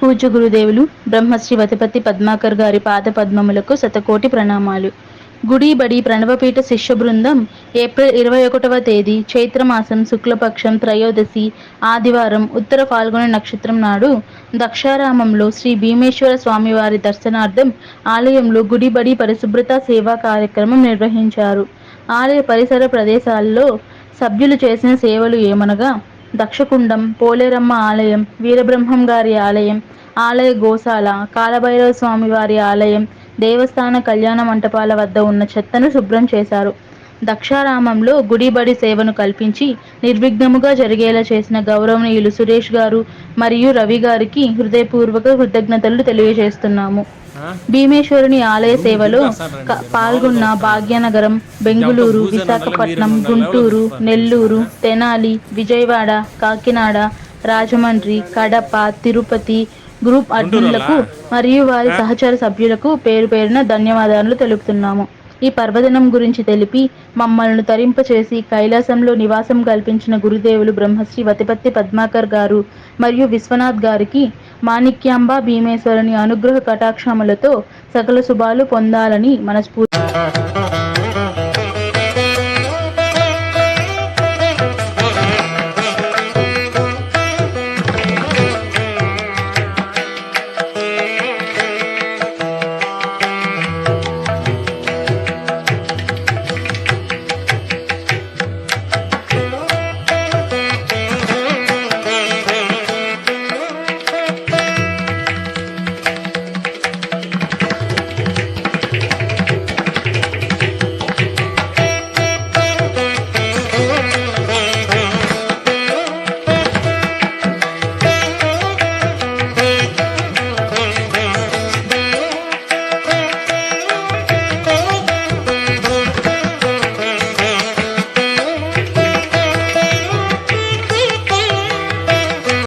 పూజ్య గురుదేవులు బ్రహ్మశ్రీ వతిపతి పద్మాకర్ గారి పాద పద్మములకు శతకోటి ప్రణామాలు. గుడి బడి ప్రణవపీఠ శిష్య బృందం ఏప్రిల్ ఇరవై ఒకటవ తేదీ చైత్రమాసం శుక్లపక్షం త్రయోదశి ఆదివారం ఉత్తర ఫాల్గుణ నక్షత్రం నాడు దక్షారామంలో శ్రీ భీమేశ్వర స్వామివారి దర్శనార్థం ఆలయంలో గుడి బడి పరిశుభ్రత సేవా కార్యక్రమం నిర్వహించారు. ఆలయ పరిసర ప్రదేశాల్లో సభ్యులు చేసిన సేవలు ఏమనగా దక్షకుండం పోలేరమ్మ ఆలయం వీరబ్రహ్మం గారి ఆలయం ఆలయ గోశాల కాలభైరవ స్వామి వారి ఆలయం దేవస్థాన కళ్యాణ మంటపాల వద్ద ఉన్న చెత్తను శుభ్రం చేశారు. దక్షారామంలో గుడిబడి సేవను కల్పించి నిర్విఘ్నముగా జరిగేలా చేసిన గౌరవనీయులు సురేష్ గారు మరియు రవి గారికి హృదయపూర్వక కృతజ్ఞతలు తెలియజేస్తున్నాము. భీమేశ్వరుని ఆలయ సేవలో పాల్గొన్న భాగ్యనగరం బెంగుళూరు విశాఖపట్నం గుంటూరు నెల్లూరు తెనాలి విజయవాడ కాకినాడ రాజమండ్రి కడప తిరుపతి గ్రూప్ అడ్మిన్లకు మరియు వారి సహచర సభ్యులకు పేరు పేరున ధన్యవాదాలు తెలుపుతున్నాము. ఈ పర్వదినం గురించి తెలిపి మమ్మల్ని తరింపచేసి కైలాసంలో నివాసం కల్పించిన గురుదేవులు బ్రహ్మశ్రీ వతిపత్తి పద్మాకర్ గారు మరియు విశ్వనాథ్ గారికి మాణిక్యాంబ భీమేశ్వరుని అనుగ్రహ కటాక్షములతో సకల శుభాలు పొందాలని మనస్ఫూర్తి